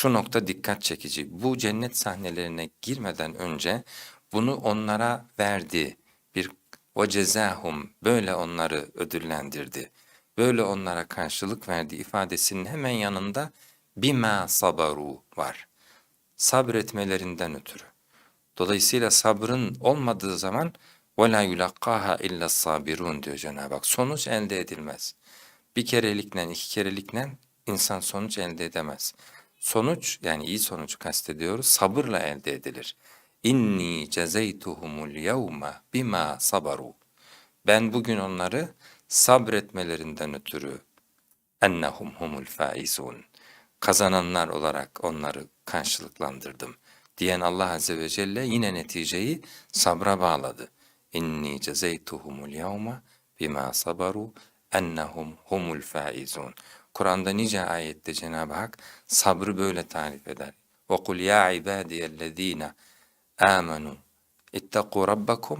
şu nokta dikkat çekici. Bu cennet sahnelerine girmeden önce bunu onlara verdi. Bir o cezahum böyle onları ödüllendirdi. Böyle onlara karşılık verdi ifadesinin hemen yanında bima sabaru var. Sabretmelerinden ötürü. Dolayısıyla sabrın olmadığı zaman وَلَا يُلَقَّاهَا اِلَّا sabirun diyor Cenab-ı Hak. Sonuç elde edilmez. Bir kerelikle, iki kerelikle insan sonuç elde edemez. Sonuç yani iyi sonucu kastediyoruz sabırla elde edilir. İnni cezeytuhumul yevme bima sabaru. Ben bugün onları sabretmelerinden ötürü ennehum humul faizun. Kazananlar olarak onları karşılıklandırdım. Diyen Allah Azze ve Celle yine neticeyi sabra bağladı. İnni cezeytuhumul yevme bima sabaru ennehum humul faizun. Kur'an'da nice ayette Cenab-ı Hak sabrı böyle tarif eder. وَقُلْ يَا عِبَادِيَ الَّذ۪ينَ آمَنُوا اتَّقُوا رَبَّكُمْ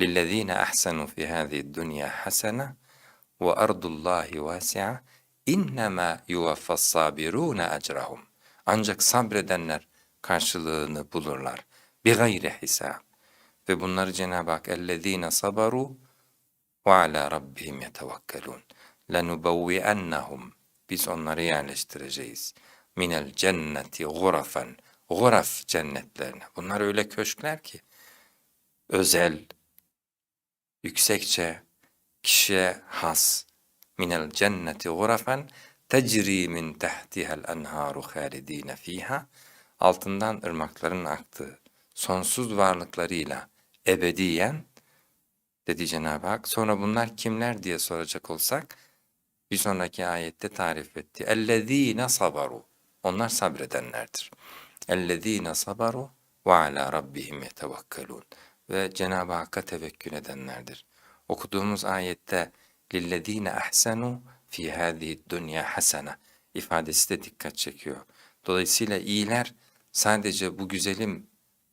لِلَّذ۪ينَ أَحْسَنُوا فِي هَذِهِ الدُّنْيَا حَسَنَةً وَأَرْضُ اللّٰهِ وَاسِعَةً اِنَّمَا يُوَفَّ الصَّابِرُونَ اَجْرَهُمْ Ancak sabredenler karşılığını bulurlar. بِغَيْرِ حِسَابٍ Ve bunları Cenab-ı Hak اَلَّذ۪ينَ صَبَرُوا وَعَلَى رَبِّهِمْ يَتَوَكَّلُونَ لَنُبَوِّئَنَّهُمْ biz onları yerleştireceğiz. Minel cenneti gurafen. Guraf cennetlerine. Bunlar öyle köşkler ki özel, yüksekçe, kişiye has. Minel cenneti gurafen tecri min tehtihel enharu halidine fiha. Altından ırmakların aktığı sonsuz varlıklarıyla ebediyen dedi Cenab-ı Hak. Sonra bunlar kimler diye soracak olsak bir sonraki ayette tarif etti. اَلَّذ۪ينَ sabaru. Onlar sabredenlerdir. اَلَّذ۪ينَ sabaru وَعَلَى رَبِّهِمْ يَتَوَكَّلُونَ Ve Cenab-ı Hakk'a tevekkül edenlerdir. Okuduğumuz ayette لِلَّذ۪ينَ اَحْسَنُوا ف۪ي هَذِهِ الدُّنْيَا حَسَنَةً ifadesi de dikkat çekiyor. Dolayısıyla iyiler sadece bu güzelim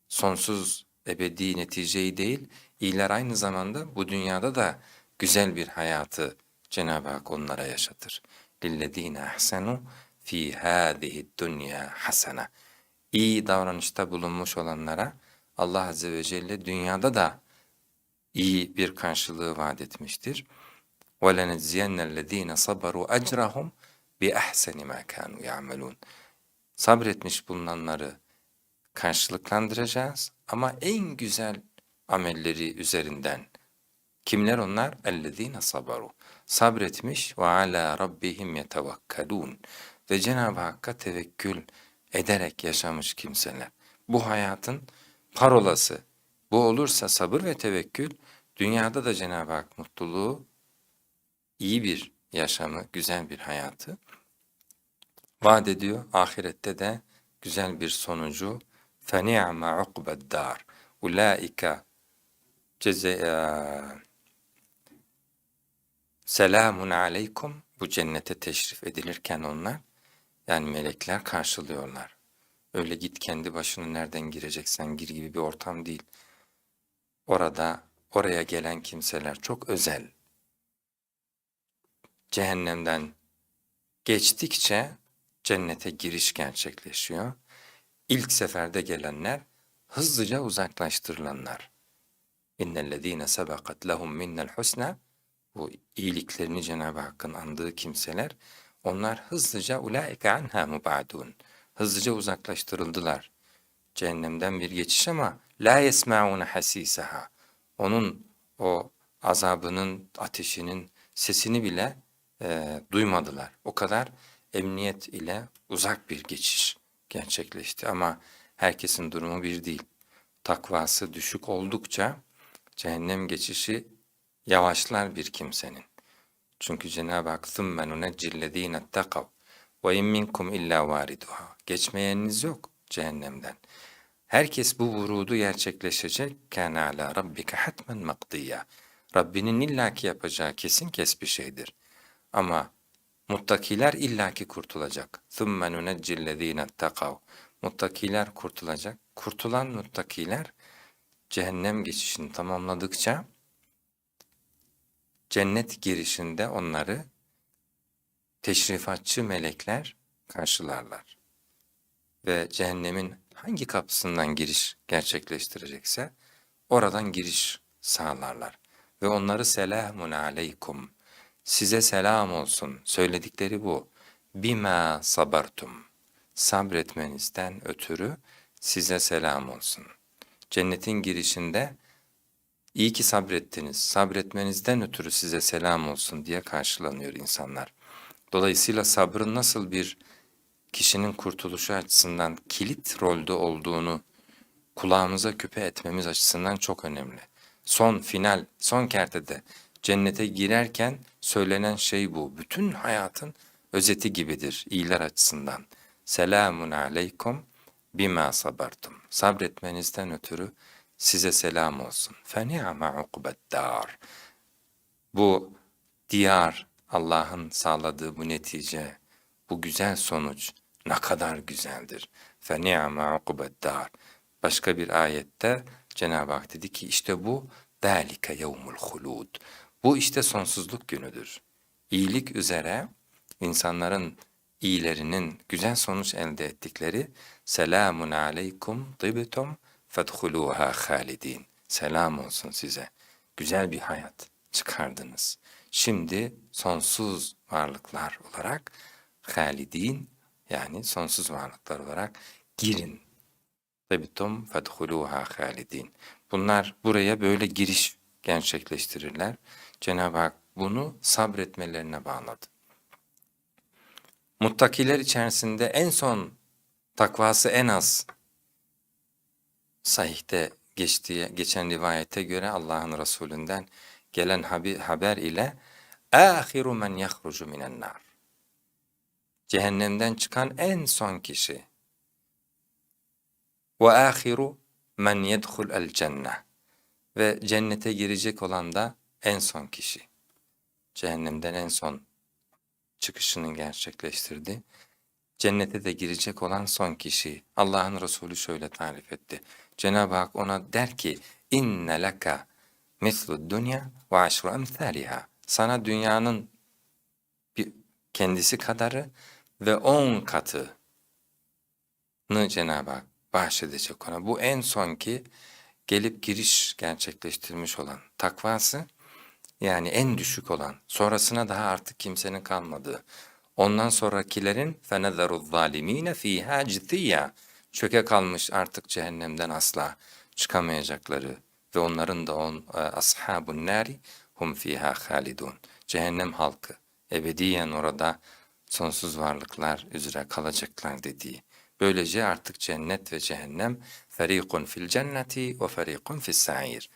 sonsuz ebedi neticeyi değil, iyiler aynı zamanda bu dünyada da güzel bir hayatı Cenab-ı Hak onlara yaşatır. Lillezine ahsenu fi hadihi dünya hasene. İyi davranışta bulunmuş olanlara Allah Azze ve Celle dünyada da iyi bir karşılığı vaat etmiştir. وَلَنَجْزِيَنَّ الَّذ۪ينَ صَبَرُوا اَجْرَهُمْ بِأَحْسَنِ مَا كَانُوا يَعْمَلُونَ Sabretmiş bulunanları karşılıklandıracağız ama en güzel amelleri üzerinden Kimler onlar? اَلَّذ۪ينَ sabaru. Sabretmiş ve ala rabbihim yetevekkelun. Ve Cenab-ı Hakk'a tevekkül ederek yaşamış kimseler. Bu hayatın parolası. Bu olursa sabır ve tevekkül, dünyada da Cenab-ı Hak mutluluğu, iyi bir yaşamı, güzel bir hayatı vaat ediyor. Ahirette de güzel bir sonucu فَنِعْمَ عُقْبَ الدَّارِ اُولَٰئِكَ Selamun aleykum bu cennete teşrif edilirken onlar yani melekler karşılıyorlar. Öyle git kendi başına nereden gireceksen gir gibi bir ortam değil. Orada oraya gelen kimseler çok özel. Cehennemden geçtikçe cennete giriş gerçekleşiyor. İlk seferde gelenler hızlıca uzaklaştırılanlar. İnnellezîne sebekat lehum minnel husna bu iyiliklerini Cenab-ı Hakk'ın andığı kimseler onlar hızlıca ulaike anha mubadun hızlıca uzaklaştırıldılar. Cehennemden bir geçiş ama la yesmaun hasisaha onun o azabının ateşinin sesini bile e, duymadılar. O kadar emniyet ile uzak bir geçiş gerçekleşti ama herkesin durumu bir değil. Takvası düşük oldukça cehennem geçişi yavaşlar bir kimsenin. Çünkü Cenab-ı Hak ثُمَّ نُنَجِّ الَّذ۪ينَ اتَّقَوْا وَاِنْ مِنْكُمْ اِلَّا وَارِدُهَا Geçmeyeniniz yok cehennemden. Herkes bu vurudu gerçekleşecek. كَانَ عَلَى رَبِّكَ حَتْمًا مَقْضِيًّا Rabbinin illaki yapacağı kesin kes bir şeydir. Ama muttakiler illaki kurtulacak. ثُمَّ نُنَجِّ الَّذ۪ينَ اتَّقَوْا Muttakiler kurtulacak. Kurtulan muttakiler cehennem geçişini tamamladıkça cennet girişinde onları teşrifatçı melekler karşılarlar. ve cehennemin hangi kapısından giriş gerçekleştirecekse oradan giriş sağlarlar. Ve onları selamun aleykum, size selam olsun söyledikleri bu. Bima sabartum, sabretmenizden ötürü size selam olsun. Cennetin girişinde iyi ki sabrettiniz, sabretmenizden ötürü size selam olsun diye karşılanıyor insanlar. Dolayısıyla sabrın nasıl bir kişinin kurtuluşu açısından kilit rolde olduğunu kulağımıza küpe etmemiz açısından çok önemli. Son final, son kertede cennete girerken söylenen şey bu. Bütün hayatın özeti gibidir iyiler açısından. Selamun aleykum bima sabartum. Sabretmenizden ötürü size selam olsun. Feni'ama ukbeddar. Bu diyar, Allah'ın sağladığı bu netice, bu güzel sonuç ne kadar güzeldir. فَنِعْمَ عُقُبَ dar. Başka bir ayette Cenab-ı Hak dedi ki işte bu ذَٰلِكَ يَوْمُ الْخُلُودِ Bu işte sonsuzluk günüdür. İyilik üzere insanların iyilerinin güzel sonuç elde ettikleri selamun aleykum tibtum fedhuluha halidin. Selam olsun size. Güzel bir hayat çıkardınız. Şimdi sonsuz varlıklar olarak halidin yani sonsuz varlıklar olarak girin. Tabitum fedhuluha halidin. Bunlar buraya böyle giriş gerçekleştirirler. Cenab-ı Hak bunu sabretmelerine bağladı. Muttakiler içerisinde en son takvası en az sahihte geçtiği, geçen rivayete göre Allah'ın Resulünden gelen haber ile ahiru men yahrucu minen nar. Cehennemden çıkan en son kişi. Ve ahiru men yedhul el cenneh. Ve cennete girecek olan da en son kişi. Cehennemden en son çıkışını gerçekleştirdi. Cennete de girecek olan son kişi. Allah'ın Resulü şöyle tarif etti. Cenab-ı Hak ona der ki, inne leka mislu dünya ve aşru emthaliha. Sana dünyanın bir kendisi kadarı ve on katını Cenab-ı Hak bahşedecek ona. Bu en son ki gelip giriş gerçekleştirmiş olan takvası yani en düşük olan sonrasına daha artık kimsenin kalmadığı ondan sonrakilerin فَنَذَرُ الظَّالِم۪ينَ ف۪يهَا جِثِيَّا çöke kalmış artık cehennemden asla çıkamayacakları ve onların da on e, ashabun nari hum fiha halidun. Cehennem halkı ebediyen orada sonsuz varlıklar üzere kalacaklar dediği. Böylece artık cennet ve cehennem ferikun fil cenneti ve ferikun fis sair.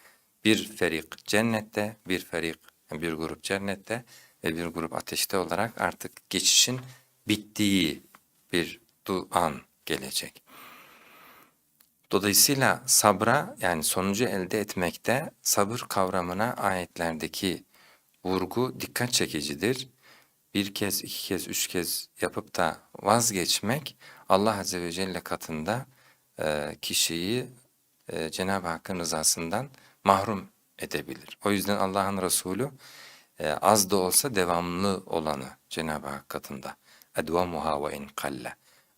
Bir ferik cennette, bir ferik bir grup cennette ve bir grup ateşte olarak artık geçişin bittiği bir an gelecek. Dolayısıyla sabra yani sonucu elde etmekte sabır kavramına ayetlerdeki vurgu dikkat çekicidir. Bir kez, iki kez, üç kez yapıp da vazgeçmek Allah Azze ve Celle katında e, kişiyi e, Cenab-ı Hakk'ın rızasından mahrum edebilir. O yüzden Allah'ın Resulü e, az da olsa devamlı olanı Cenab-ı Hak katında. اَدْوَمُهَا وَاِنْ قَلَّ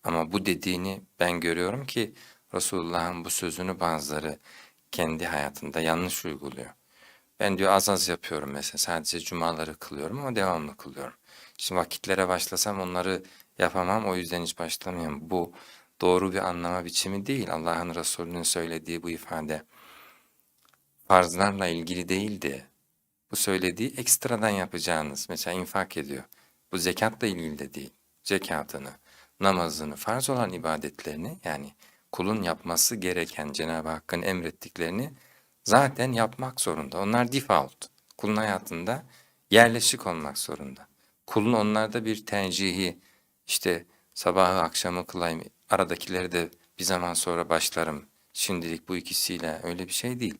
Ama bu dediğini ben görüyorum ki Resulullah'ın bu sözünü bazıları kendi hayatında yanlış uyguluyor. Ben diyor az az yapıyorum mesela sadece cumaları kılıyorum ama devamlı kılıyorum. Şimdi vakitlere başlasam onları yapamam o yüzden hiç başlamıyorum. Bu doğru bir anlama biçimi değil. Allah'ın Resulü'nün söylediği bu ifade farzlarla ilgili değildi. Bu söylediği ekstradan yapacağınız mesela infak ediyor. Bu zekatla ilgili de değil. Zekatını, namazını, farz olan ibadetlerini yani kulun yapması gereken Cenab-ı Hakk'ın emrettiklerini zaten yapmak zorunda. Onlar default. Kulun hayatında yerleşik olmak zorunda. Kulun onlarda bir tercihi, işte sabahı akşamı kılayım, aradakileri de bir zaman sonra başlarım. Şimdilik bu ikisiyle öyle bir şey değil.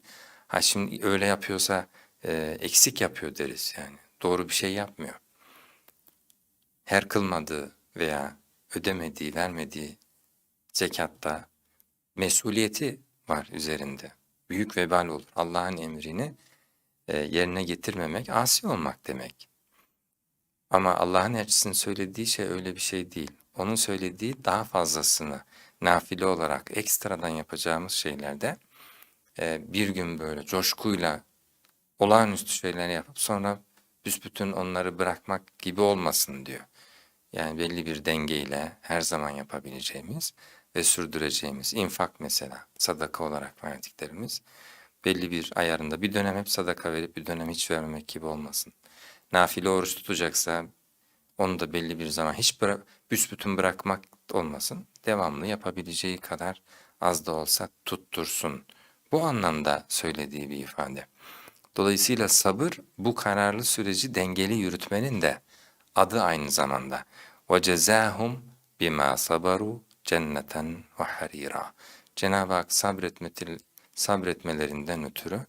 Ha şimdi öyle yapıyorsa e, eksik yapıyor deriz yani. Doğru bir şey yapmıyor. Her kılmadığı veya ödemediği, vermediği zekatta mesuliyeti var üzerinde. Büyük vebal olur. Allah'ın emrini e, yerine getirmemek, asi olmak demek. Ama Allah'ın elçisinin söylediği şey öyle bir şey değil. Onun söylediği daha fazlasını nafile olarak ekstradan yapacağımız şeylerde e, bir gün böyle coşkuyla olağanüstü şeyler yapıp sonra büsbütün onları bırakmak gibi olmasın diyor. Yani belli bir dengeyle her zaman yapabileceğimiz ve sürdüreceğimiz infak mesela sadaka olarak verdiklerimiz belli bir ayarında bir dönem hep sadaka verip bir dönem hiç vermemek gibi olmasın. Nafile oruç tutacaksa onu da belli bir zaman hiç bıra büsbütün bırakmak olmasın. Devamlı yapabileceği kadar az da olsa tuttursun. Bu anlamda söylediği bir ifade. Dolayısıyla sabır bu kararlı süreci dengeli yürütmenin de adı aynı zamanda. وَجَزَاهُمْ بِمَا صَبَرُوا cenneten ve harira. Cenab-ı Hak sabretmelerinden ötürü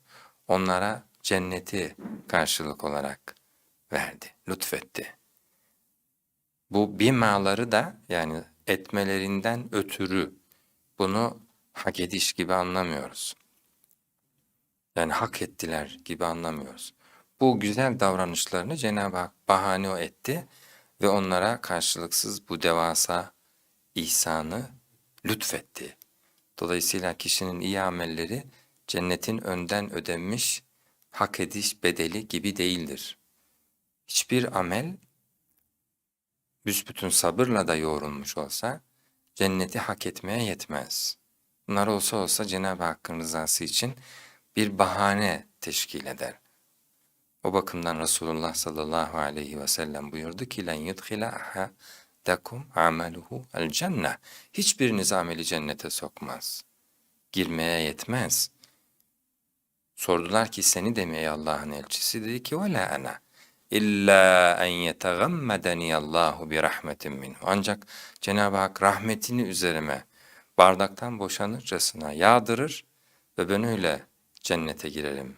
onlara cenneti karşılık olarak verdi, lütfetti. Bu bimaları da yani etmelerinden ötürü bunu hak ediş gibi anlamıyoruz. Yani hak ettiler gibi anlamıyoruz. Bu güzel davranışlarını Cenab-ı Hak bahane etti ve onlara karşılıksız bu devasa ihsanı lütfetti. Dolayısıyla kişinin iyi amelleri cennetin önden ödenmiş hak ediş bedeli gibi değildir. Hiçbir amel büsbütün sabırla da yoğrulmuş olsa cenneti hak etmeye yetmez. Bunlar olsa olsa Cenab-ı Hakk'ın rızası için bir bahane teşkil eder. O bakımdan Resulullah sallallahu aleyhi ve sellem buyurdu ki len yudkhila ahadakum amaluhu el cennet. Hiçbiriniz ameli cennete sokmaz. Girmeye yetmez. Sordular ki seni demeye Allah'ın elçisi dedi ki ve la ana illa en yetegammedeni Allahu bi rahmetin minhu. Ancak Cenab-ı Hak rahmetini üzerime bardaktan boşanırcasına yağdırır ve ben öyle cennete girerim.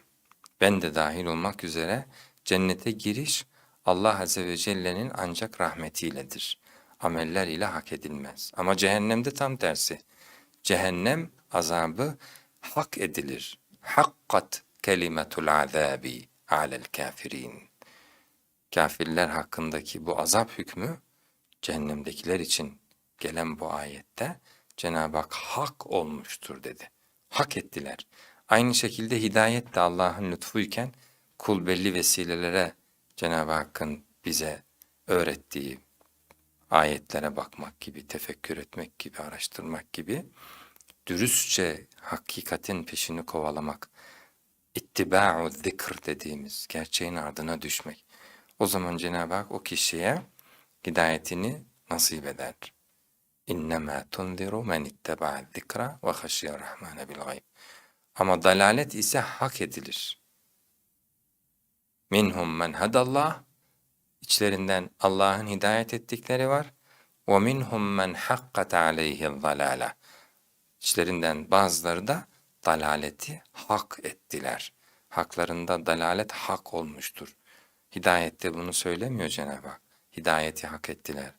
Ben de dahil olmak üzere cennete giriş Allah Azze ve Celle'nin ancak rahmetiyledir. Ameller ile hak edilmez. Ama cehennemde tam tersi. Cehennem azabı hak edilir. Hakkat kelimetul azabi alel kafirin. Kafirler hakkındaki bu azap hükmü cehennemdekiler için gelen bu ayette Cenab-ı Hak hak olmuştur dedi. Hak ettiler. Aynı şekilde hidayet de Allah'ın lütfuyken kul belli vesilelere Cenab-ı Hakk'ın bize öğrettiği ayetlere bakmak gibi, tefekkür etmek gibi, araştırmak gibi dürüstçe hakikatin peşini kovalamak, ittiba'u zikr dediğimiz gerçeğin ardına düşmek. O zaman Cenab-ı Hak o kişiye hidayetini nasip eder. İnnemâ tunziru men itteba'a zikra ve haşiye rahmane bil gayb. Ama dalalet ise hak edilir. Minhum men hadallah İçlerinden Allah'ın hidayet ettikleri var. Minhum men hakkat aleyhi zalala. İçlerinden bazıları da dalaleti hak ettiler. Haklarında dalalet hak olmuştur. Hidayette bunu söylemiyor Cenab-ı Hak. Hidayeti hak ettiler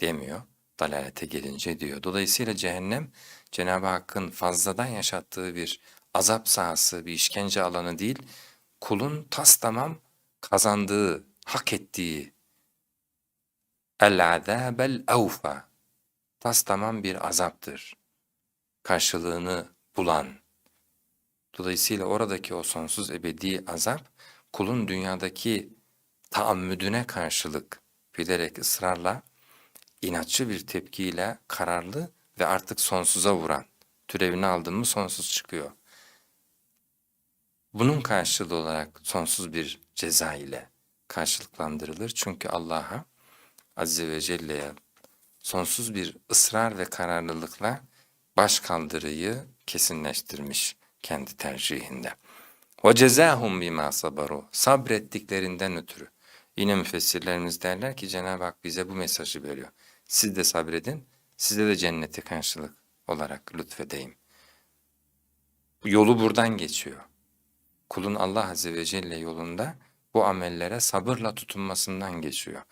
demiyor. Dalalete gelince diyor. Dolayısıyla cehennem Cenab-ı Hakk'ın fazladan yaşattığı bir azap sahası, bir işkence alanı değil, kulun tas tamam kazandığı, hak ettiği el-azâbel evfa tas tamam bir azaptır. Karşılığını bulan. Dolayısıyla oradaki o sonsuz ebedi azap kulun dünyadaki taammüdüne karşılık bilerek ısrarla inatçı bir tepkiyle kararlı ve artık sonsuza vuran. Türevini aldın mı sonsuz çıkıyor. Bunun karşılığı olarak sonsuz bir ceza ile karşılıklandırılır. Çünkü Allah'a Azze ve Celle'ye sonsuz bir ısrar ve kararlılıkla baş kaldırıyı kesinleştirmiş kendi tercihinde. Ve cezahum bima sabaru sabrettiklerinden ötürü. Yine müfessirlerimiz derler ki Cenab-ı Hak bize bu mesajı veriyor. Siz de sabredin, size de cennete karşılık olarak lütfedeyim. Yolu buradan geçiyor. Kulun Allah Azze ve Celle yolunda bu amellere sabırla tutunmasından geçiyor.